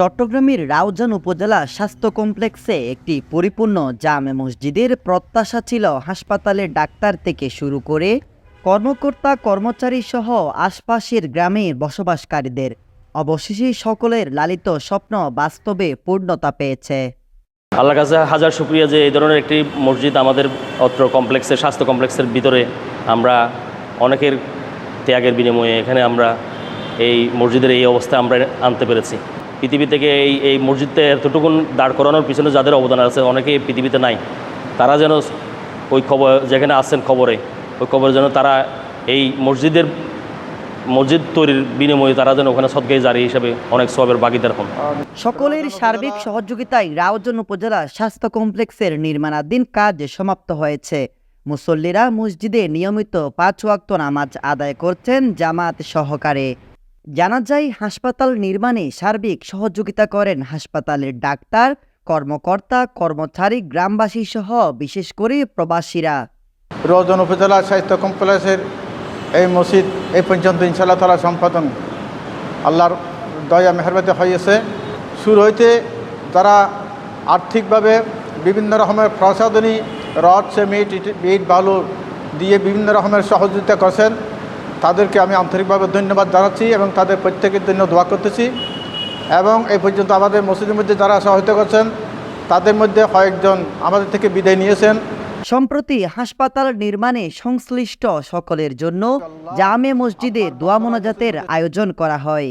চট্টগ্রামের রাউজান উপজেলা স্বাস্থ্য কমপ্লেক্সে একটি পরিপূর্ণ জামে মসজিদের প্রত্যাশা ছিল হাসপাতালের ডাক্তার থেকে শুরু করে কর্মকর্তা, কর্মচারী সহ আশপাশের গ্রামের বসবাসকারীদের। অবশেষে সকলের লালিত স্বপ্ন বাস্তবে পূর্ণতা পেয়েছে। আল্লাহর কাছে হাজার শুক্রিয়া যে এই ধরনের একটি মসজিদ আমাদের অত্র কমপ্লেক্সের, স্বাস্থ্য কমপ্লেক্সের ভিতরে আমরা অনেকের ত্যাগের বিনিময়ে এখানে আমরা এই মসজিদের এই অবস্থা আমরা আনতে পেরেছি। পৃথিবী থেকে এই এই মসজিদটা এতটুকুন দাঁড় করানোর পিছনে যাদের অবদান আছে, অনেকেই পৃথিবীতে নাই। তারা যেন ওই খবর, যেখানে আসছেন খবরে, ওই খবরে যেন তারা এই মসজিদের, মসজিদ তৈরির বিনিময়ে তারা যেন ওখানে সদগাই জারি হিসেবে অনেক সবের বাগিদার হন। সকলের সার্বিক সহযোগিতায় রাউজান উপজেলা স্বাস্থ্য কমপ্লেক্সের নির্মাণাধীন কাজ সমাপ্ত হয়েছে। মুসল্লিরা মসজিদে নিয়মিত পাঁচ ওয়াক্ত নামাজ আদায় করছেন জামাত সহকারে। জানা যায়, হাসপাতাল নির্মাণে সার্বিক সহযোগিতা করেন হাসপাতালের ডাক্তার, কর্মকর্তা, কর্মচারী, গ্রামবাসী সহ বিশেষ করে প্রবাসীরা। রজন উপজেলা স্বাস্থ্য কমপ্লেক্সের এই মসজিদ এই পর্যন্ত ইনশাল্লাহ তালা সম্পাদন আল্লাহর দয়া মেহরবাতে হয়েছে শুরু হইতে যারা আর্থিকভাবে বিভিন্ন রকমের প্রসাদনী রড, সিমেন্ট, ইট- ইট বালু দিয়ে বিভিন্ন রকমের সহযোগিতা করছেন তাদেরকে আমি আন্তরিকভাবে ধন্যবাদ জানাচ্ছি এবং তাদের প্রত্যেকের জন্য দোয়া করতেছি। এবং এই পর্যন্ত আমাদের মসজিদের মধ্যে যারা সহায়তা করছেন তাদের মধ্যে কয়েকজন আমাদের থেকে বিদায় নিয়েছেন। সম্প্রতি হাসপাতাল নির্মাণে সংশ্লিষ্ট সকলের জন্য জামে মসজিদে দোয়া মোনাজাতের আয়োজন করা হয়।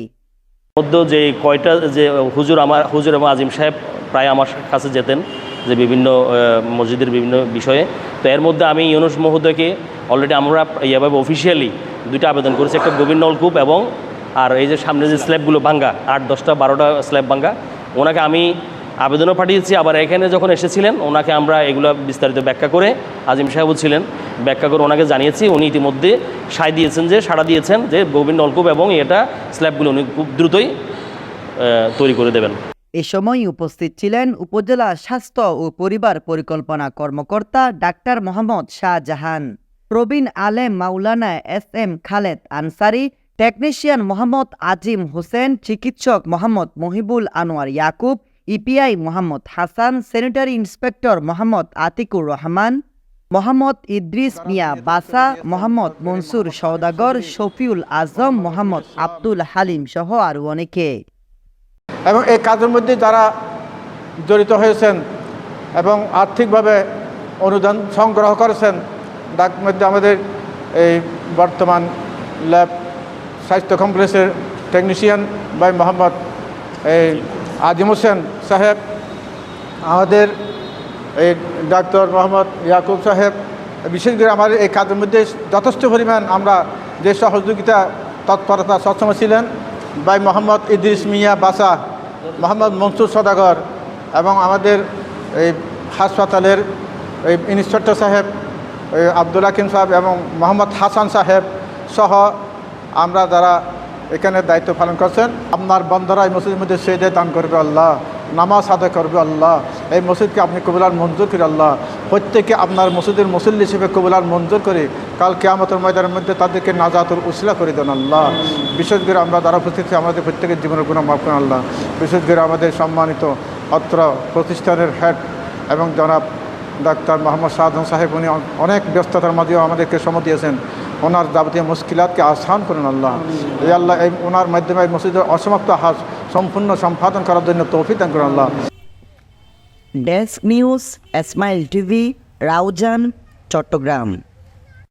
মধ্যে যে কয়টা যে হুজুর আমার হুজুর এবং আজিম সাহেব প্রায় আমার কাছে যেতেন যে বিভিন্ন মসজিদের বিভিন্ন বিষয়ে। তো এর মধ্যে আমি ইউনুস মহোদয়কে অলরেডি আমরা ইয়েভাবে অফিসিয়ালি দুইটা আবেদন করেছি, একটা গোবিন্দ নলকূপ এবং আর এই যে সামনে যে স্ল্যাবগুলো ভাঙ্গা, আট, দশটা, বারোটা স্ল্যাব ভাঙ্গা, ওনাকে আমি আবেদনও পাঠিয়েছি। আবার এখানে যখন এসেছিলেন, ওনাকে আমরা এগুলো বিস্তারিত ব্যাখ্যা করে আজিম সাহেবও ছিলেন, ব্যাখ্যা করে ওনাকে জানিয়েছি। উনি ইতিমধ্যে সায় দিয়েছেন যে, সাড়া দিয়েছেন যে, গোবিন্দ নলকূপ এবং এটা স্ল্যাবগুলো উনি খুব দ্রুতই তৈরি করে দেবেন। এ সময় উপস্থিত ছিলেন উপজেলা স্বাস্থ্য ও পরিবার পরিকল্পনা কর্মকর্তা ডাক্তার মোহাম্মদ শাহজাহান। প্রবীণ আলেম মাওলানা S M Khaled Ansari, technician Mohammad Azim Hossain, চিকিৎসক Mohammad Mohibul Anwar Yakub, EPI Mohammad Hasan, sanitary inspector Mohammad Atiqur Rahman, Mohammad Idris Mia বাসা, মোহাম্মদ মনসুর সৌদাগর শফিউল আজম, মোহাম্মদ আব্দুল হালিম সহ আরও অনেকে। এবং এই কাজের মধ্যে যারা জড়িত হয়েছেন এবং আর্থিকভাবে অনুদান সংগ্রহ করেছেন তার মধ্যে আমাদের এই বর্তমান ল্যাব স্বাস্থ্য কমপ্লেক্সের টেকনিশিয়ান ভাই মোহাম্মদ, এই আজিম হোসেন সাহেব, আমাদের এই ডাক্তার মোহাম্মদ ইয়াকুব সাহেব, বিশেষ করে আমাদের এই কাজের মধ্যে যথেষ্ট পরিমাণ আমরা যে সহযোগিতা, তৎপরতা সক্ষম ছিলেন ভাই মোহাম্মদ ইদ্রিস মিয়া বাসা, মোহাম্মদ মনসুর সদাগর এবং আমাদের এই হাসপাতালের এই ইন্সপেক্টর সাহেব আব্দুল হাকিম সাহেব এবং মোহাম্মদ হাসান সাহেব সহ আমরা যারা এখানে দায়িত্ব পালন করছেন, আপনার বন্ধরা এই মসজিদের মধ্যে সেদে দান করবে আল্লাহ, নামাজ আদায় করবে আল্লাহ, এই মসজিদকে আপনি কবিলার মঞ্জুর করে আল্লাহ প্রত্যেকে আপনার মসজিদের মুসল্লি হিসেবে কবিলার মঞ্জুর করে কাল কেয়ামতের ময়দানের মধ্যে তাদেরকে নাজাতুর উসিলা করে দেন আল্লাহ। বিশেষ করে আমরা দ্বারা উপস্থিত আমাদের প্রত্যেকের জীবনের গুণ মাফ করেন আল্লাহ। বিশেষ করে আমাদের সম্মানিত অত্র প্রতিষ্ঠানের হেড এবং জনাব ডাক্তার মোহাম্মদ শাহজাহান সাহেব, উনি অনেক ব্যস্ততার মাঝেও আমাদেরকে সময় দিয়েছেন। ওনার যাবতীয় মুশকিলাতকে আসান করুন আল্লাহ। এই আল্লাহ, এই ওনার মাধ্যমে মসজিদের অসমাপ্ত হাস সম্পূর্ণ সম্পাদন করার জন্য তৌফিক দান করুন Allah. Desk news, Esmail TV, Raozan, Chattogram.